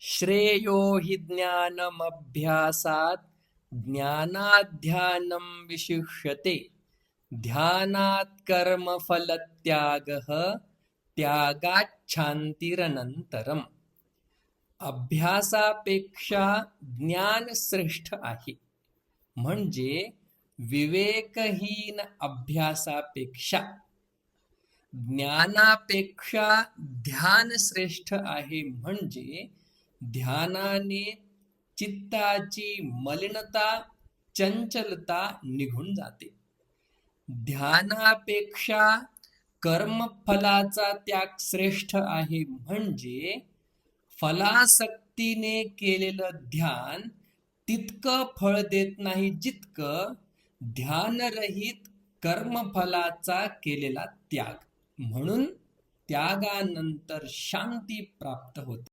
श्रेयो हि ज्ञानमभ्यासात् ज्ञानाध्यानं विशिष्यते। ध्यानात् कर्मफलत्यागः त्यागाच्छांतिरनंतरम अभ्यासापेक्षा ज्ञान श्रेष्ठ आहे। म्हणजे विवेकहीन अभ्यासापेक्षा। ज्ञानापेक्षा ध्यान श्रेष्ठ आहे म्हणजे ध्यानाने चित्ताची मलिनता चंचलता निघून जाते. ध्यानापेक्षा कर्मफलाचा त्याग श्रेष्ठ आहे म्हणजे फलासक्तीने केलेलं ध्यान तितकं फळ देत नाही जितकं ध्यानरहित कर्मफलाचा केलेला त्याग. म्हणून त्यागानंतर शांती प्राप्त होते.